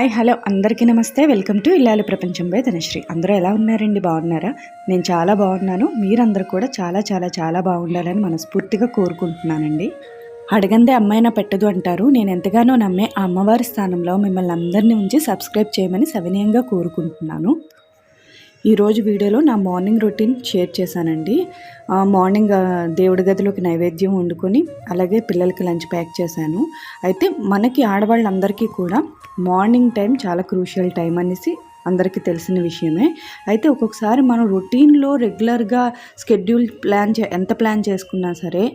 Hi hello అందరికీ నమస్తే. Welcome to ఇల్లాలి ప్రపంచం బై ధనశ్రీ. అందరూ ఎలా ఉన్నారండి? బాగున్నారా? నేను చాలా బాగున్నాను. మీరందరూ కూడా చాలా చాలా చాలా బాగుండాలని మనస్ఫూర్తిగా కోరుకుంటున్నానండి. అడగందే అమ్మాయినా పెట్టదు అంటారు. నేను ఎంతగానో నమ్మే ఆ అమ్మవారి స్థానంలో మిమ్మల్ని అందరినీ ఉంచి సబ్స్క్రైబ్ చేయమని సవినయంగా కోరుకుంటున్నాను. ఈరోజు వీడియోలో నా మార్నింగ్ రొటీన్ షేర్ చేశానండి. మార్నింగ్ దేవుడి గదిలోకి నైవేద్యం వండుకొని అలాగే పిల్లలకి లంచ్ ప్యాక్ చేశాను. అయితే మనకి ఆడవాళ్ళందరికీ కూడా మార్నింగ్ టైం చాలా క్రూషియల్ టైం అనేసి అందరికీ తెలిసిన విషయమే. అయితే ఒక్కొక్కసారి మనం రొటీన్లో రెగ్యులర్గా స్కెడ్యూల్ ప్లాన్ చే ఎంత ప్లాన్ చేసుకున్నా సరే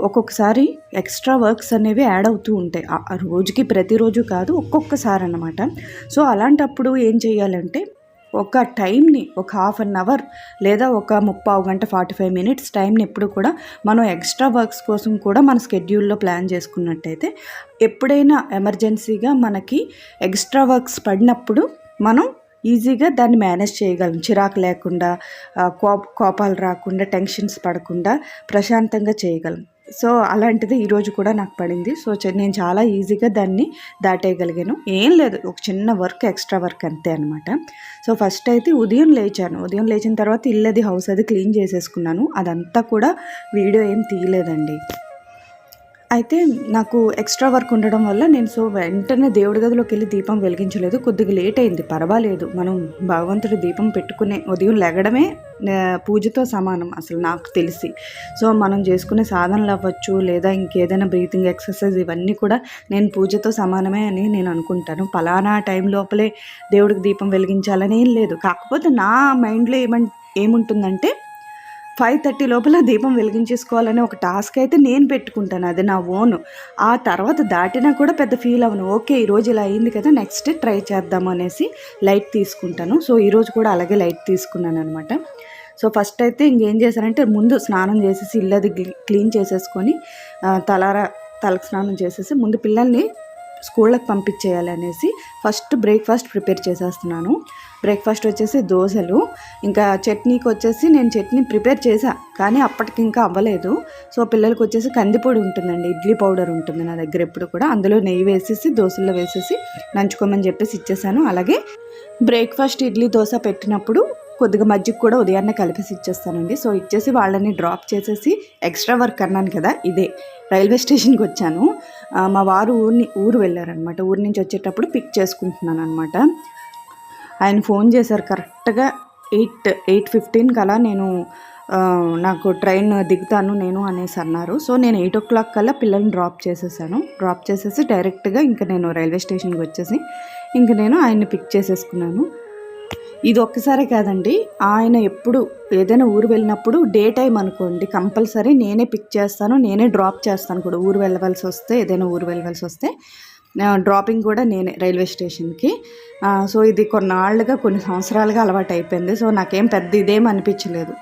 ఒక్కొక్కసారి ఎక్స్ట్రా వర్క్స్ అనేవి యాడ్ అవుతూ ఉంటాయి. ఆ- ఆ రోజుకి ప్రతిరోజు కాదు ఒక్కొక్కసారి అన్నమాట. సో అలాంటప్పుడు ఏం చేయాలంటే ఒక టైంని ఒక హాఫ్ అన్ అవర్ లేదా ఒక ముప్పావు గంట ఫార్టీ ఫైవ్ మినిట్స్ టైంని ఎప్పుడు కూడా మనం ఎక్స్ట్రా వర్క్స్ కోసం కూడా మన స్కెడ్యూల్లో ప్లాన్ చేసుకున్నట్టయితే ఎప్పుడైనా ఎమర్జెన్సీగా మనకి ఎక్స్ట్రా వర్క్స్ పడినప్పుడు మనం ఈజీగా దాన్ని మేనేజ్ చేయగలం. చిరాకు లేకుండా కోప కోపాలు రాకుండా టెన్షన్స్ పడకుండా ప్రశాంతంగా చేయగలం. సో అలాంటిది ఈరోజు కూడా నాకు పడింది. సో చ- నేను చాలా ఈజీగా దాన్ని దాటేయగలిగాను. ఏం లేదు ఒక చిన్న వర్క్ ఎక్స్ట్రా వర్క్ అంతే అనమాట సో ఫస్ట్ అయితే ఉదయం లేచాను. ఉదయం లేచిన తర్వాత ఇల్లది హౌస్ అది క్లీన్ చేసేసుకున్నాను. అదంతా కూడా వీడియో ఏం తీయలేదండి. అయితే నాకు ఎక్స్ట్రా వర్క్ ఉండడం వల్ల నేను సో వెంటనే దేవుడి గదిలోకి వెళ్ళి దీపం వెలిగించలేదు. కొద్దిగా లేట్ అయింది. పర్వాలేదు. మనం భగవంతుడి దీపం పెట్టుకునే ఉదయం లెగడమే పూజతో సమానం. అసలు నాకు తెలిసి. సో మనం చేసుకునే సాధనలు అవ్వచ్చు లేదా ఇంకేదైనా బ్రీతింగ్ ఎక్సర్సైజ్ ఇవన్నీ కూడా నేను పూజతో సమానమే అని నేను అనుకుంటాను. ఫలానా టైం లోపలే దేవుడికి దీపం వెలిగించాలని ఏం లేదు. కాకపోతే నా మైండ్లో ఏమంట ఏముంటుందంటే ఫైవ్ థర్టీ లోపల దీపం వెలిగించేసుకోవాలనే ఒక టాస్క్ అయితే నేను పెట్టుకుంటాను. అది నా ఓన్. ఆ తర్వాత దాటినా కూడా పెద్ద ఫీల్ అవ్వను. ఓకే ఈరోజు ఇలా అయింది కదా నెక్స్ట్ ట్రై చేద్దాం అనేసి లైట్ తీసుకుంటాను. సో ఈరోజు కూడా అలాగే లైట్ తీసుకున్నాను అనమాట సో ఫస్ట్ అయితే ఇంకేం చేశానంటే ముందు స్నానం చేసేసి ఇల్లది క్లీన్ చేసేసుకొని తలార తలారా తలకు స్నానం చేసేసి ముందు పిల్లల్ని స్కూళ్ళకి పంపించేయాలనేసి ఫస్ట్ బ్రేక్ఫాస్ట్ ప్రిపేర్ చేసేస్తున్నాను. బ్రేక్ఫాస్ట్ వచ్చేసి దోశలు ఇంకా చట్నీకి వచ్చేసి నేను చట్నీ ప్రిపేర్ చేశా కానీ అప్పటికి ఇంకా అవ్వలేదు. సో పిల్లలకి వచ్చేసి కందిపొడి ఉంటుందండి ఇడ్లీ పౌడర్ ఉంటుంది నా దగ్గర ఎప్పుడు కూడా. అందులో నెయ్యి వేసేసి దోశల్లో వేసేసి నంచుకోమని చెప్పేసి ఇచ్చేసాను. అలాగే బ్రేక్ఫాస్ట్ ఇడ్లీ దోశ పెట్టినప్పుడు కొద్దిగా మజ్జిగ కూడా ఉదయాన్నే కలిపేసి ఇచ్చేస్తానండి. సో ఇచ్చేసి వాళ్ళని డ్రాప్ చేసేసి ఎక్స్ట్రా వర్క్ అన్నాను కదా ఇదే రైల్వే స్టేషన్కి వచ్చాను. మా వారు ఊరిని ఊరు వెళ్ళారనమాట ఊరి నుంచి వచ్చేటప్పుడు పిక్ చేసుకుంటున్నాను అనమాట ఆయన ఫోన్ చేశారు కరెక్ట్గా ఎయిట్ ఎయిట్ ఫిఫ్టీన్కి అలా నేను నాకు ట్రైన్ దిగుతాను నేను అనేసి అన్నారు. సో నేను ఎయిట్ ఓ క్లాక్ కల్లా పిల్లల్ని డ్రాప్ చేసేసాను. డ్రాప్ చేసేసి డైరెక్ట్గా ఇంకా నేను రైల్వే స్టేషన్కి వచ్చేసి ఇంక నేను ఆయన్ని పిక్ చేసేసుకున్నాను. ఇది ఒక్కసారే కాదండి. ఆయన ఎప్పుడు ఏదైనా ఊరు వెళ్ళినప్పుడు డే టైం అనుకోండి కంపల్సరీ నేనే పిక్ చేస్తాను నేనే డ్రాప్ చేస్తాను కూడా. ఊరు వెళ్ళవలసి వస్తే ఏదైనా ఊరు వెళ్ళవలసి వస్తే డ్రాపింగ్ కూడా నేనే రైల్వే స్టేషన్కి. సో ఇది కొన్నాళ్ళుగా కొన్ని సంవత్సరాలుగా అలవాటు అయిపోయింది సో నాకేం పెద్ద ఇదేం అనిపించలేదు.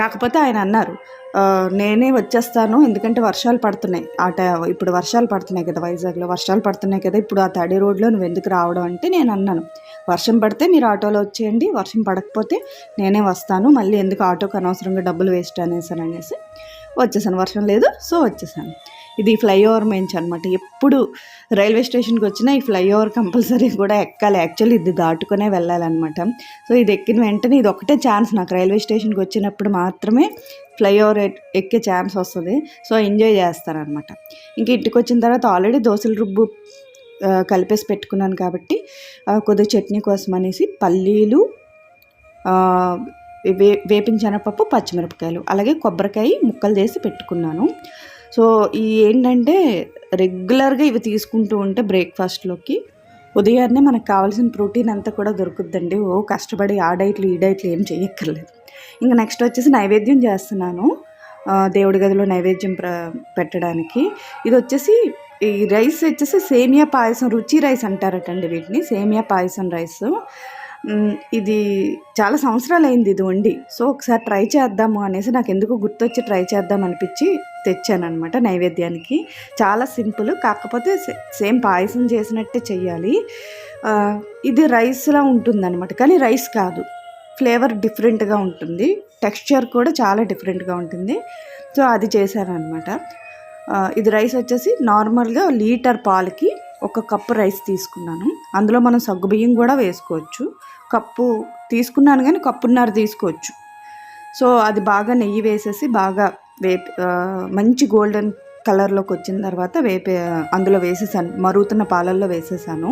కాకపోతే ఆయన అన్నారు నేనే వచ్చేస్తాను ఎందుకంటే వర్షాలు పడుతున్నాయి. ఆ టై ఇప్పుడు వర్షాలు పడుతున్నాయి కదా వైజాగ్లో వర్షాలు పడుతున్నాయి కదా ఇప్పుడు ఆ తడి రోడ్లో నువ్వు ఎందుకు రావడం? అంటే నేను అన్నాను. వర్షం పడితే మీరు ఆటోలో వచ్చేయండి వర్షం పడకపోతే నేనే వస్తాను మళ్ళీ ఎందుకు ఆటోకి అనవసరంగా డబ్బులు వేస్ట్ అనేసాను అనేసి వచ్చేసాను. వర్షం లేదు సో వచ్చేసాను. ఇది ఫ్లైఓవర్ మేంచ్ అనమాట ఎప్పుడు రైల్వే స్టేషన్కి వచ్చినా ఈ ఫ్లైఓవర్ కంపల్సరీ కూడా ఎక్కాలి. యాక్చువల్లీ ఇది దాటుకునే వెళ్ళాలన్నమాట. సో ఇది ఎక్కిన వెంటనే ఇది ఒకటే ఛాన్స్ నాకు. రైల్వే స్టేషన్కి వచ్చినప్పుడు మాత్రమే ఫ్లైఓవర్ ఎక్కే ఛాన్స్ వస్తుంది. సో ఎంజాయ్ చేస్తారనమాట ఇంక ఇంటికి వచ్చిన తర్వాత ఆల్రెడీ దోశల రుబ్బు కలిపేసి పెట్టుకున్నాను కాబట్టి కొద్దిగా చట్నీ కోసం అనేసి పల్లీలు వే వేపించనపప్పు పచ్చిమిరపకాయలు అలాగే కొబ్బరికాయ ముక్కలు చేసి పెట్టుకున్నాను. సో ఈ ఏంటంటే రెగ్యులర్గా ఇవి తీసుకుంటూ ఉంటే బ్రేక్ఫాస్ట్లోకి ఉదయాన్నే మనకు కావాల్సిన ప్రోటీన్ అంతా కూడా దొరుకుద్దండి. ఓ కష్టపడి ఆ డైట్లు ఈ డైట్లు ఏం చేయక్కర్లేదు. ఇంకా నెక్స్ట్ వచ్చేసి నైవేద్యం చేస్తున్నాను. దేవుడి గదిలో నైవేద్యం ప్ర పెట్టడానికి. ఇది వచ్చేసి ఈ రైస్ వచ్చేసి సేమియా పాయసం రుచి రైస్ అంటారటండి వీటిని సేమియా పాయసం రైస్ ఇది చాలా సంవత్సరాలు అయింది ఇది వండి. సో ఒకసారి ట్రై చేద్దాము అనేసి నాకు ఎందుకు గుర్తొచ్చి ట్రై చేద్దాం అనిపించి తెచ్చాను అనమాట నైవేద్యానికి. చాలా సింపుల్ కాకపోతే సేమ్ పాయసం చేసినట్టే చెయ్యాలి. ఇది రైస్లా ఉంటుందన్నమాట కానీ రైస్ కాదు. ఫ్లేవర్ డిఫరెంట్గా ఉంటుంది. టెక్స్చర్ కూడా చాలా డిఫరెంట్గా ఉంటుంది. సో అది చేశాను అనమాట ఇది రైస్ వచ్చేసి నార్మల్గా లీటర్ పాలకి ఒక కప్పు రైస్ తీసుకున్నాను. అందులో మనం సగ్గుబియ్యం కూడా వేసుకోవచ్చు. కప్పు తీసుకున్నాను కానీ కప్పున్నర తీసుకోవచ్చు. సో అది బాగా నెయ్యి వేసేసి బాగా వేపి మంచి గోల్డెన్ కలర్లోకి వచ్చిన తర్వాత వేపే అందులో వేసేసాను. మరుగుతున్న పాలల్లో వేసేసాను.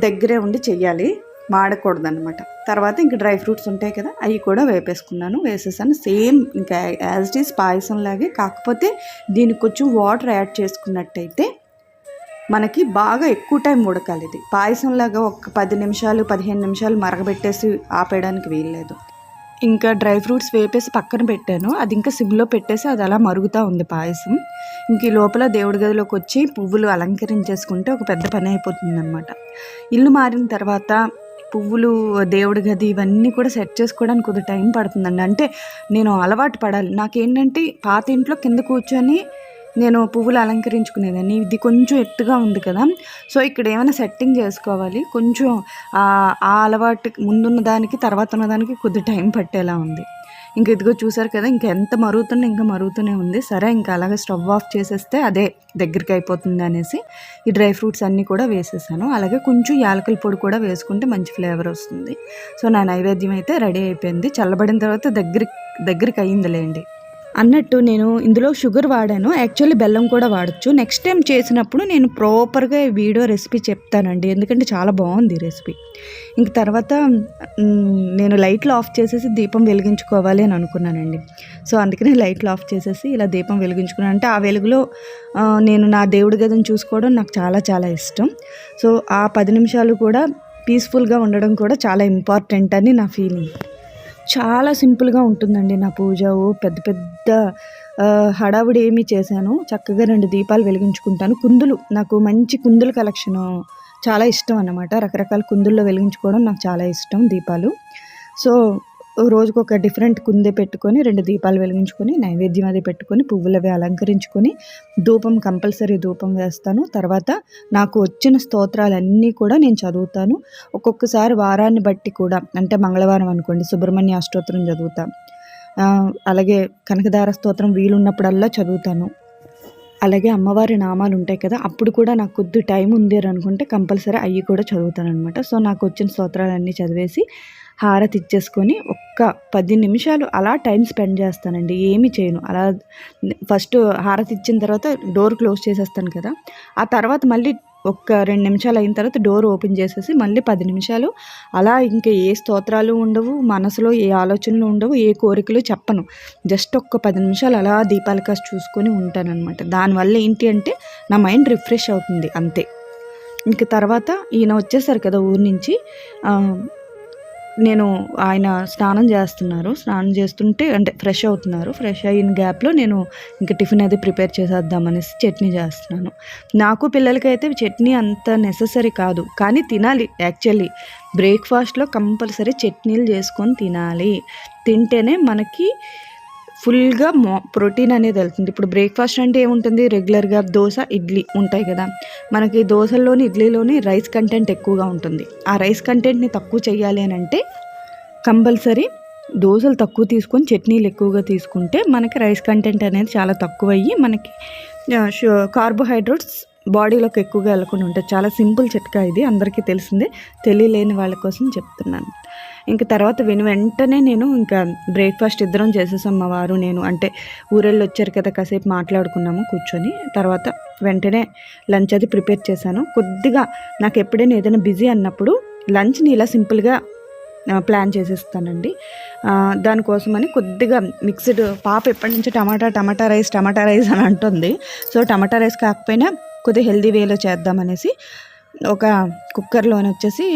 దగ్గరే ఉండి చెయ్యాలి. మాడకూడదన్నమాట. తర్వాత ఇంక డ్రై ఫ్రూట్స్ ఉంటాయి కదా అవి కూడా వేపేసుకున్నాను. వేసేసాను. సేమ్ ఇంకా యాజ్ ఇట్ ఈస్ పాయసం లాగే కాకపోతే దీనికి కొంచెం వాటర్ యాడ్ చేసుకున్నట్టయితే మనకి బాగా ఎక్కువ టైం ఉడకాలి ఇది. పాయసంలాగా ఒక పది నిమిషాలు పదిహేను నిమిషాలు మరగబెట్టేసి ఆపేయడానికి వీల్లేదు. ఇంకా డ్రై ఫ్రూట్స్ వేపేసి పక్కన పెట్టాను. అది ఇంకా సిమ్లో పెట్టేసి అది అలా మరుగుతూ ఉంది పాయసం. ఇంక ఈ లోపల దేవుడి గదిలోకి వచ్చి పువ్వులు అలంకరించేసుకుంటే ఒక పెద్ద పని అయిపోతుంది అనమాట ఇల్లు మారిన తర్వాత పువ్వులు దేవుడి గది ఇవన్నీ కూడా సెట్ చేసుకోవడానికి కొద్ది టైం పడుతుందండి. అంటే నేను అలవాటు పడాలి. నాకేంటంటే పాత ఇంట్లో కింద కూర్చొని నేను పువ్వులు అలంకరించుకునేదాన్ని. ఇది కొంచెం ఎత్తుగా ఉంది కదా. సో ఇక్కడ ఏమైనా సెట్టింగ్ చేసుకోవాలి. కొంచెం ఆ అలవాటు ముందున్న దానికి తర్వాత ఉన్న దానికి కొద్ది టైం పట్టేలా ఉంది. ఇంక ఇదిగో చూసారు కదా ఇంకా ఎంత మరుగుతున్నా ఇంకా మరుగుతూనే ఉంది. సరే ఇంకా అలాగే స్టవ్ ఆఫ్ చేసేస్తే అదే దగ్గరికి అయిపోతుంది అనేసి ఈ డ్రై ఫ్రూట్స్ అన్నీ కూడా వేసేసాను. అలాగే కొంచెం యాలకుల పొడి కూడా వేసుకుంటే మంచి ఫ్లేవర్ వస్తుంది. సో నా నైవేద్యం అయితే రెడీ అయిపోయింది. చల్లబడిన తర్వాత దగ్గరికి దగ్గరికి అయ్యిందిలేండి అన్నట్టు నేను ఇందులో షుగర్ వాడాను. యాక్చువల్లీ బెల్లం కూడా వాడచ్చు. నెక్స్ట్ టైం చేసినప్పుడు నేను ప్రాపర్గా ఈ వీడియో రెసిపీ చెప్తానండి. ఎందుకంటే చాలా బాగుంది రెసిపీ. ఇంక తర్వాత నేను లైట్లు ఆఫ్ చేసేసి దీపం వెలిగించుకోవాలి అని అనుకున్నానండి. సో అందుకనే లైట్లు ఆఫ్ చేసేసి ఇలా దీపం వెలిగించుకున్నాను. అంటే ఆ వెలుగులో నేను నా దేవుడి గదిని చూసుకోవడం నాకు చాలా చాలా ఇష్టం. సో ఆ పది నిమిషాలు కూడా పీస్ఫుల్గా ఉండడం కూడా చాలా ఇంపార్టెంట్ అని నా ఫీలింగ్. చాలా సింపుల్గా ఉంటుందండి నా పూజ. పెద్ద పెద్ద హడావుడి ఏమీ చేశాను. చక్కగా రెండు దీపాలు వెలిగించుకుంటాను. కుందులు నాకు మంచి కుందుల కలెక్షను చాలా ఇష్టం అన్నమాట. రకరకాల కుందుల్లో వెలిగించుకోవడం నాకు చాలా ఇష్టం దీపాలు. సో రోజుకు ఒక డిఫరెంట్ కుందే పెట్టుకొని రెండు దీపాలు వెలిగించుకొని నైవేద్యం అది పెట్టుకొని పువ్వులు అవి అలంకరించుకొని ధూపం కంపల్సరీ ధూపం వేస్తాను. తర్వాత నాకు వచ్చిన స్తోత్రాలన్నీ కూడా నేను చదువుతాను. ఒక్కొక్కసారి వారాన్ని బట్టి కూడా అంటే మంగళవారం అనుకోండి సుబ్రహ్మణ్య అష్టోత్తరం చదువుతాను అలాగే కనకదార స్తోత్రం వీలున్నప్పుడల్లా చదువుతాను. అలాగే అమ్మవారి నామాలు ఉంటాయి కదా అప్పుడు కూడా నాకు కొద్ది టైం ఉంది అనుకుంటే కంపల్సరీ అవి కూడా చదువుతాను అనమాట సో నాకు వచ్చిన స్తోత్రాలన్నీ చదివేసి హారతి ఇచ్చేసుకొని ఒక్క పది నిమిషాలు అలా టైం స్పెండ్ చేస్తానండి. ఏమి చేయను. అలా ఫస్ట్ హారతి ఇచ్చిన తర్వాత డోర్ క్లోజ్ చేసేస్తాను కదా. ఆ తర్వాత మళ్ళీ ఒక్క రెండు నిమిషాలు అయిన తర్వాత డోర్ ఓపెన్ చేసేసి మళ్ళీ పది నిమిషాలు అలా ఇంకా ఏ స్తోత్రాలు ఉండవు మనసులో ఏ ఆలోచనలు ఉండవు ఏ కోరికలు చెప్పను. జస్ట్ ఒక్క పది నిమిషాలు అలా దీపాల కాస్త చూసుకొని ఉంటానన్నమాట. దానివల్ల ఏంటి అంటే నా మైండ్ రిఫ్రెష్ అవుతుంది అంతే. ఇంక తర్వాత ఈయన వచ్చేసారు కదా ఊరి నుంచి. నేను ఆయన స్నానం చేస్తున్నారు. స్నానం చేస్తుంటే అంటే ఫ్రెష్ అవుతున్నారు. ఫ్రెష్ అయిన గ్యాప్లో నేను ఇంకా టిఫిన్ అది ప్రిపేర్ చేసేద్దామనేసి చట్నీ చేస్తున్నాను. నాకు పిల్లలకైతే చట్నీ అంత నెససరీ కాదు. కానీ తినాలి. యాక్చువల్లీ బ్రేక్ఫాస్ట్లో కంపల్సరీ చట్నీలు చేసుకొని తినాలి. తింటేనే మనకి ఫుల్గా మో ప్రోటీన్ అనేది వెళ్తుంది. ఇప్పుడు బ్రేక్ఫాస్ట్ అంటే ఏముంటుంది? రెగ్యులర్గా దోశ ఇడ్లీ ఉంటాయి కదా. మనకి దోశల్లోని ఇడ్లీలోని రైస్ కంటెంట్ ఎక్కువగా ఉంటుంది. ఆ రైస్ కంటెంట్ని తక్కువ చేయాలి అని అంటే కంపల్సరీ దోశలు తక్కువ తీసుకొని చట్నీలు ఎక్కువగా తీసుకుంటే మనకి రైస్ కంటెంట్ అనేది చాలా తక్కువ అయ్యి మనకి కార్బోహైడ్రేట్స్ బాడీలోకి ఎక్కువగా వెళ్ళకుండా ఉంటాయి. చాలా సింపుల్ చిట్కా ఇది. అందరికీ తెలిసిందే. తెలియలేని వాళ్ళ కోసం చెప్తున్నాను. ఇంక తర్వాత విని. వెంటనే నేను ఇంకా బ్రేక్ఫాస్ట్ ఇద్దరం చేసేసాం మా వారు నేను. అంటే ఊరెళ్ళు వచ్చారు కదా కాసేపు మాట్లాడుకున్నాము కూర్చొని. తర్వాత వెంటనే లంచ్ అది ప్రిపేర్ చేశాను. కొద్దిగా నాకు ఎప్పుడైనా ఏదైనా బిజీ అన్నప్పుడు లంచ్ని ఇలా సింపుల్గా ప్లాన్ చేసేస్తానండి. దానికోసమని కొద్దిగా మిక్స్డ్ పాప ఎప్పటి నుంచో టమాటా టమాటా రైస్ టమాటా రైస్ అని అంటుంది. సో టమాటా రైస్ కాకపోయినా కొద్దిగా హెల్దీ వేలో చేద్దామనేసి ఒక కుక్కర్లోని వచ్చేసి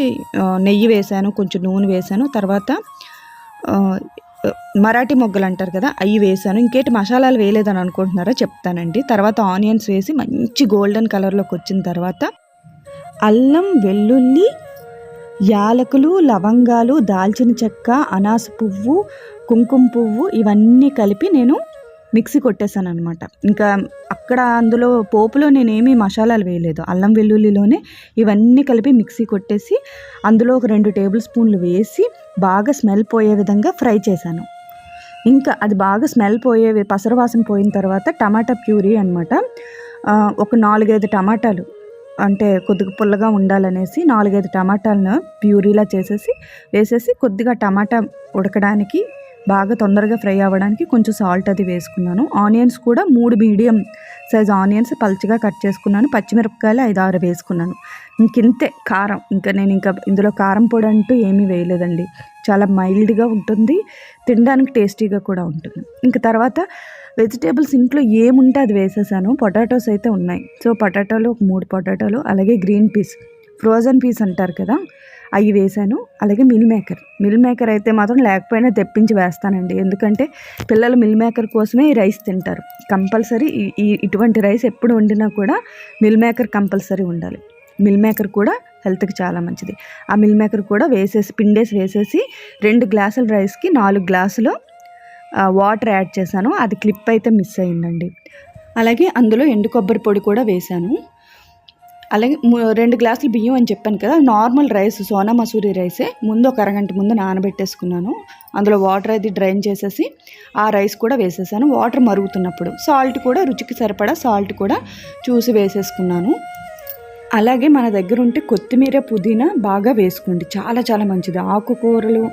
నెయ్యి వేసాను కొంచెం నూనె వేసాను. తర్వాత మరాఠీ మొగ్గలు అంటారు కదా అవి వేసాను. ఇంకేటి మసాలాలు వేయలేదని అనుకుంటున్నారో చెప్తానండి. తర్వాత ఆనియన్స్ వేసి మంచి గోల్డెన్ కలర్లోకి వచ్చిన తర్వాత అల్లం వెల్లుల్లి యాలకులు లవంగాలు దాల్చిన చెక్క అనాస పువ్వు కుంకుమ పువ్వు ఇవన్నీ కలిపి నేను మిక్సీ కొట్టేశాను అనమాట ఇంకా అక్కడ అందులో పోపులో నేనేమి మసాలాలు వేయలేదు. అల్లం వెల్లుల్లిలోనే ఇవన్నీ కలిపి మిక్సీ కొట్టేసి అందులో ఒక రెండు టేబుల్ స్పూన్లు వేసి బాగా స్మెల్ పోయే విధంగా ఫ్రై చేశాను. ఇంకా అది బాగా స్మెల్ పోయే పసరవాసన పోయిన తర్వాత టమాటా ప్యూరీ అనమాట ఒక నాలుగైదు టమాటాలు అంటే కొద్దిగా పుల్లగా ఉండాలనేసి నాలుగైదు టమాటాలను ప్యూరీలా చేసేసి వేసేసి కొద్దిగా టమాటా ఉడకడానికి బాగా తొందరగా ఫ్రై అవ్వడానికి కొంచెం సాల్ట్ అది వేసుకున్నాను. ఆనియన్స్ కూడా మూడు మీడియం సైజ్ ఆనియన్స్ పల్చగా కట్ చేసుకున్నాను. పచ్చిమిరపకాయలు ఐదు ఆరు వేసుకున్నాను. ఇంక ఇంతే కారం. ఇంకా నేను ఇంకా ఇందులో కారం పొడి అంటూ ఏమీ వేయలేదండి. చాలా మైల్డ్గా ఉంటుంది. తినడానికి టేస్టీగా కూడా ఉంటుంది. ఇంకా తర్వాత వెజిటేబుల్స్ ఇంట్లో ఏముంటే అది వేసేసాను. పొటాటోస్ అయితే ఉన్నాయి. సో పొటాటోలు ఒక మూడు పొటాటోలు అలాగే గ్రీన్ పీస్ ఫ్రోజన్ పీస్ అంటారు కదా? అవి వేసాను అలాగే మిల్ మేకర్. మిల్ మేకర్ అయితే మాత్రం లేకపోయినా తెప్పించి వేస్తానండి. ఎందుకంటే పిల్లలు మిల్ మేకర్ కోసమే ఈ రైస్ తింటారు. కంపల్సరీ ఈ ఇటువంటి రైస్ ఎప్పుడు వండినా కూడా మిల్ మేకర్ కంపల్సరీ ఉండాలి. మిల్ మేకర్ కూడా హెల్త్కి చాలా మంచిది. ఆ మిల్ మేకర్ కూడా వేసేసి పిండేసి వేసేసి రెండు గ్లాసుల రైస్కి నాలుగు గ్లాసులు వాటర్ యాడ్ చేశాను. అది క్లిప్ అయితే మిస్ అయిందండి. అలాగే అందులో ఎండు కొబ్బరి పొడి కూడా వేశాను. అలాగే రెండు గ్లాసులు బియ్యం అని చెప్పాను కదా నార్మల్ రైస్ సోనా మసూరి రైసే. ముందు ఒక అరగంట ముందు నానబెట్టేసుకున్నాను. అందులో వాటర్ అది డ్రైన్ చేసేసి ఆ రైస్ కూడా వేసేసాను. వాటర్ మరుగుతున్నప్పుడు సాల్ట్ కూడా రుచికి సరిపడా సాల్ట్ కూడా చూసి వేసేసుకున్నాను. అలాగే మన దగ్గర ఉంటే కొత్తిమీర పుదీనా బాగా వేసుకోండి. చాలా చాలా మంచిది. ఆకుకూరలు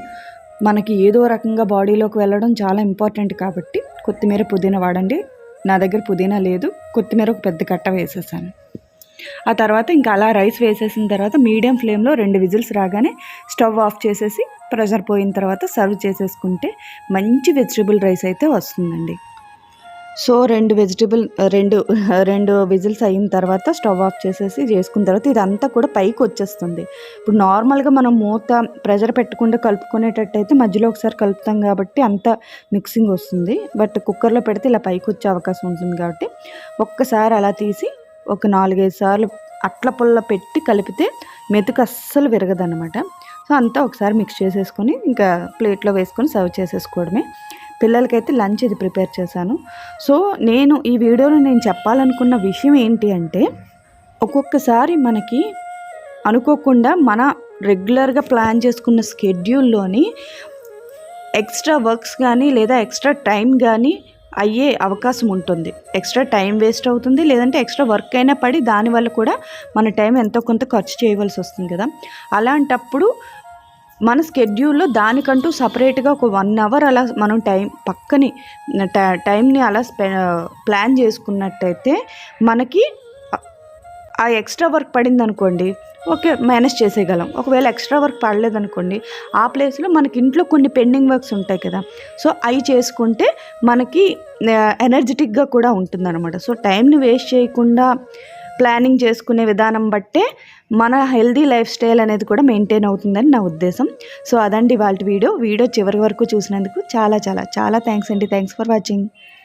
మనకి ఏదో రకంగా బాడీలోకి వెళ్ళడం చాలా ఇంపార్టెంట్ కాబట్టి కొత్తిమీర పుదీనా వాడండి. నా దగ్గర పుదీనా లేదు. కొత్తిమీర ఒక పెద్ద కట్ట వేసేసాను. ఆ తర్వాత ఇంకా అలా రైస్ వేసేసిన తర్వాత మీడియం ఫ్లేమ్లో రెండు విజిల్స్ రాగానే స్టవ్ ఆఫ్ చేసేసి ప్రెషర్ పోయిన తర్వాత సర్వ్ చేసేసుకుంటే మంచి వెజిటబుల్ రైస్ అయితే వస్తుందండి. సో రెండు వెజిటబుల్ రెండు రెండు విజిల్స్ అయిన తర్వాత స్టవ్ ఆఫ్ చేసేసి చేసుకున్న తర్వాత ఇదంతా కూడా పైకి వచ్చేస్తుంది. ఇప్పుడు నార్మల్గా మనం మూత ప్రెషర్ పెట్టకుండా కలుపుకునేటట్టయితే మధ్యలో ఒకసారి కలుపుతాం కాబట్టి అంత మిక్సింగ్ వస్తుంది. బట్ కుక్కర్లో పెడితే ఇలా పైకి వచ్చే అవకాశం ఉంటుంది కాబట్టి ఒక్కసారి అలా తీసి ఒక నాలుగైదు సార్లు అట్ల పుల్ల పెట్టి కలిపితే మెతుకు అస్సలు విరగదనమాట సో అంతా ఒకసారి మిక్స్ చేసేసుకొని ఇంకా ప్లేట్లో వేసుకొని సర్వ్ చేసేసుకోవడమే. పిల్లలకైతే లంచ్ ఇది ప్రిపేర్ చేశాను. సో నేను ఈ వీడియోలో నేను చెప్పాలనుకున్న విషయం ఏంటి అంటే ఒక్కొక్కసారి మనకి అనుకోకుండా మన రెగ్యులర్గా ప్లాన్ చేసుకున్న స్కెడ్యూల్లోని ఎక్స్ట్రా వర్క్స్ కానీ లేదా ఎక్స్ట్రా టైం కానీ అయ్యే అవకాశం ఉంటుంది. ఎక్స్ట్రా టైం వేస్ట్ అవుతుంది. లేదంటే ఎక్స్ట్రా వర్క్ అయినా పడి దానివల్ల కూడా మన టైం ఎంతో కొంత ఖర్చు చేయవలసి వస్తుంది కదా. అలాంటప్పుడు మన స్కెడ్యూల్లో దానికంటూ సపరేట్గా ఒక వన్ అవర్ అలా మనం టైం పక్కని టైంని అలా ప్లాన్ చేసుకున్నట్టయితే మనకి ఆ ఎక్స్ట్రా వర్క్ పడింది అనుకోండి ఓకే మేనేజ్ చేసేయగలం. ఒకవేళ ఎక్స్ట్రా వర్క్ పడలేదనుకోండి ఆ ప్లేస్లో మనకి ఇంట్లో కొన్ని పెండింగ్ వర్క్స్ ఉంటాయి కదా. సో అవి చేసుకుంటే మనకి ఎనర్జెటిక్గా కూడా ఉంటుందన్నమాట. సో టైంని వేస్ట్ చేయకుండా ప్లానింగ్ చేసుకునే విధానం బట్టే మన హెల్దీ లైఫ్ స్టైల్ అనేది కూడా మెయింటైన్ అవుతుందని నా ఉద్దేశం. సో అదండి వాళ్ళ వీడియో వీడియో చివరి వరకు చూసినందుకు చాలా చాలా చాలా థ్యాంక్స్ అండి. Thanks for watching